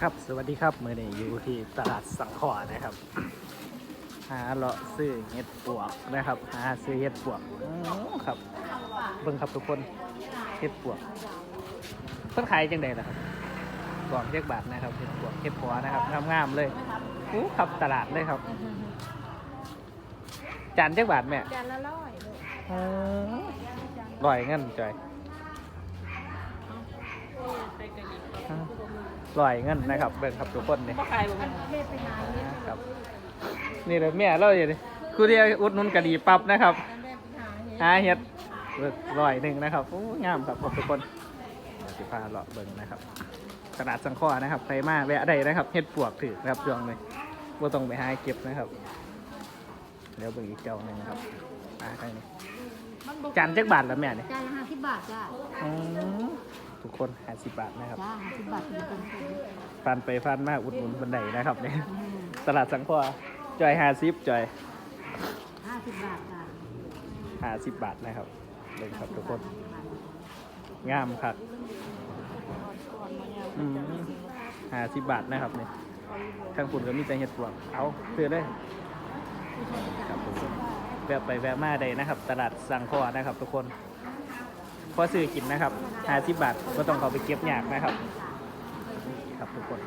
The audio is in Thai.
ครับสวัสดีครับเมื่อนี้อยู่ที่ตลาดสังขอนะครับ หาเลาะซื้อเห็ดปวกนะครับ หาซื้อเห็ดปวกอื้อครับเบิ่งครับทุกคนเห็ดปวกเพิ่นขายจังใดล่ะครับกล่องเจ็กบาทนะครับเห็ดปวกเห็ดปัวนะครับงามๆเลยอู้ครับตลาดเลยครับ จานเจ็กบาทแม่จานละร้อยลูกอื้อร่อยเงินจอยไปกันอีกอื้อ ร่อยเงินนะครับเบิ่งครับทุกคนนี่บ่ขายบ่แม่นเทศไปนานเลยครับ นี่เลยแม่เราอย่างนี้คือเรียกอุดหนุนกะดีปั๊บนะครับแม่ไปหาเฮ็ดหาเห็ดร้อยหนึ่งนะครับโอ้งามครับผมทุกคนเดี๋ยวสิพาเลาะเบิ่งนะครับตลาดสังข้อนะครับใครมาแวะได้นะครับเห็ดปวกถือนะครับช่วงนี้ว่าต้องไปหาเก็บนะครับเดี๋ยวเบิ่งอีกเจ้าหนึ่งนะครับมาใครนี่จานจักบาทแล้วแม่เนี่ยจานละห้าสิบบาทจ้าอืม ทุกคนห้าสิบบาทนะครับจ้าห้าสิบบาทเป็นคนคนฟันไปฟันมาอุดหนุนบันไดนะครับเนี่ยอืมตลาดสังข้อจอยห้าสิบจอยห้าสิบบาทจ้าห้าสิบบาทนะครับเบิ่งครับทุกคนงามครับห้าสิบบาทนะครับเนี่ยทางคุณก็มีแต่เห็ดปวกเอาซื้อเลยครับผมแวะไปแวะมาได้นะครับ ตลาดสังคอนะครับ ทุกคน พอซื้อกินนะครับห้าสิบบาทก็ต้องเขาไปเก็บยากนะครับ ครับทุกคน